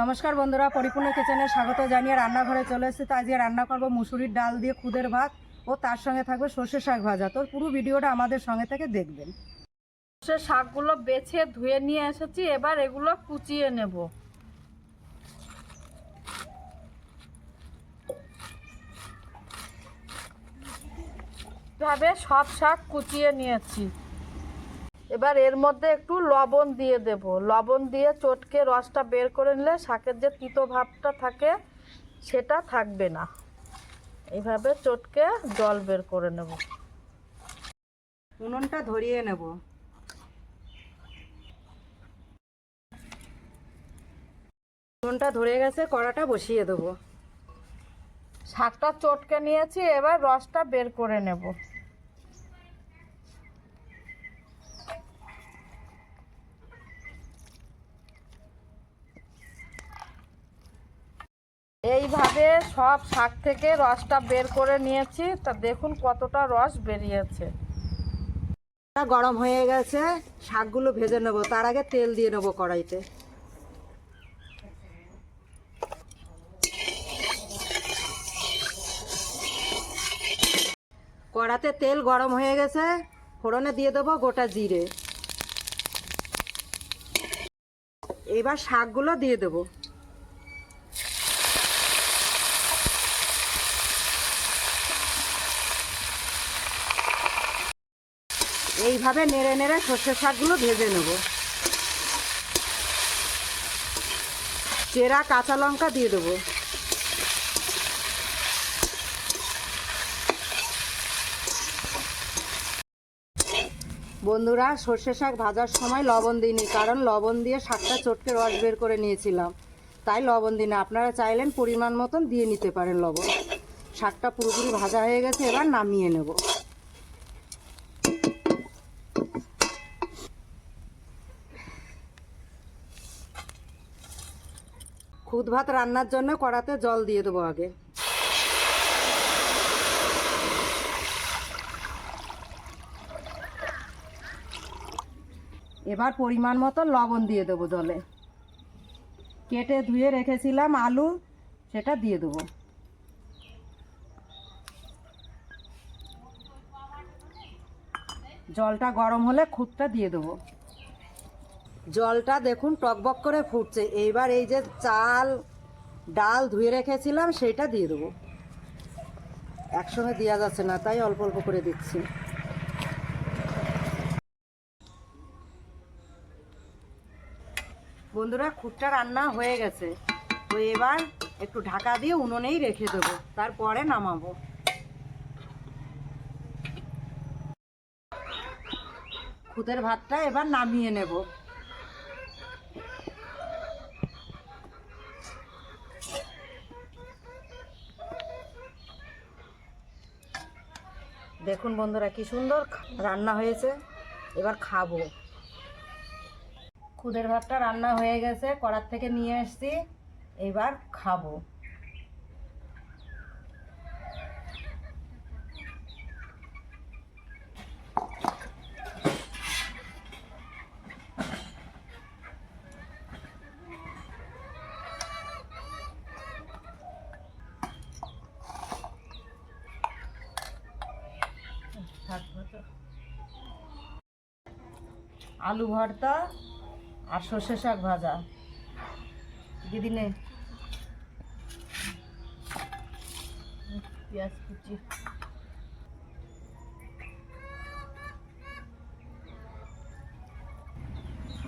নমস্কার বন্ধুরা, পরিপূর্ণ কিচেনে স্বাগত জানিয়ে রান্নাঘরে চলে এসেছি। তো আজকে রান্না করব মুসুরির ডাল দিয়ে খুদের ভাত ও তার সঙ্গে থাকবে সর্ষে শাক ভাজা। তো পুরো ভিডিওটা আমাদের সঙ্গে থেকে দেখবেন। সে শাকগুলো বেছে ধুয়ে নিয়ে এসেছি, এবার এগুলো কুচিয়ে নেব। ভাবে সব শাক কুচিয়ে নিয়েছি। এবার এর মধ্যে একটু লবণ দিয়ে দেব। লবণ দিয়ে চটকে রসটা বের করে নিলে শাকের যে তিতো ভাবটা থাকে সেটা থাকবে না। এইভাবে চটকে জল বের করে নেব। উনুনটা ধরিয়ে নেব। উনুনটা ধরে গেছে কড়াটা বসিয়ে দেবো। শাকটা চটকে নিয়েছি এবার রসটা বের করে নেব। এইভাবে সব শাক থেকে রসটা বের করে নিয়েছি। তা দেখুন কতটা রস বেরিয়েছে। গরম হয়ে গেছে, শাকগুলো ভেজে নেব। তার আগে তেল দিয়ে নেব কড়াইতে। কড়াতে তেল গরম হয়ে গেছে, ফোড়নে দিয়ে দেবো গোটা জিরে। এবার শাকগুলো দিয়ে দেবো। এইভাবে নেড়ে নেড়ে সর্ষে শাকগুলো ভেজে নেব। চেরা কাঁচা লঙ্কা দিয়ে দেবো। বন্ধুরা, সর্ষে শাক ভাজার সময় লবণ দিইনি, কারণ লবণ দিয়ে শাকটা চটকে রস বের করে নিয়েছিলাম। তাই লবণ দিই না আপনারা চাইলেন পরিমাণ মতন দিয়ে নিতে পারেন লবণ। শাকটা পুরোপুরি ভাজা হয়ে গেছে, এবার নামিয়ে নেব। খুদ ভাত রান্নার জন্য কড়াতে জল দিয়ে দেবো আগে। এবার পরিমাণ মতো লবণ দিয়ে দেবো জলে। কেটে ধুয়ে রেখেছিলাম আলু, সেটা দিয়ে দেবো। জলটা গরম হলে খুদটা দিয়ে দেবো। জলটা দেখুন টকবক করে ফুটছে। এইবার এই যে চাল, ডাল ধুয়ে রেখেছিলাম সেটা দিয়ে দেবো। একসঙ্গে দেওয়া যাচ্ছে না, তাই অল্প অল্প করে দিচ্ছি। বন্ধুরা, খুদটা রান্না হয়ে গেছে। তো এবার একটু ঢাকা দিয়ে উনুনেই রেখে দেবো, তারপরে নামাবো। খুদের ভাতটা এবার নামিয়ে নেব। দেখুন বন্ধুরা কি সুন্দর রান্না হয়েছে। এবার খাব। খুদের ভাতটা রান্না হয়ে গেছে, কড়ার থেকে নিয়ে এসছি এবার খাব। আলু ভর্তা আর সর্ষে শাক ভাজা। দিদি নে।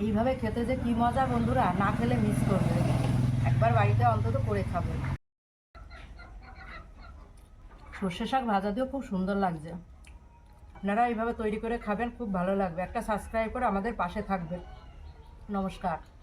এইভাবে খেতে যে কি মজা বন্ধুরা, না খেলে মিস করবে। একবার বাড়িতে অন্তত করে খাবে। সর্ষে শাক ভাজা দিয়েও খুব সুন্দর লাগছে। আপনারা এইভাবে তৈরি করে খাবেন, খুব ভালো লাগবে। একটা সাবস্ক্রাইব করে আমাদের পাশে থাকবেন। নমস্কার।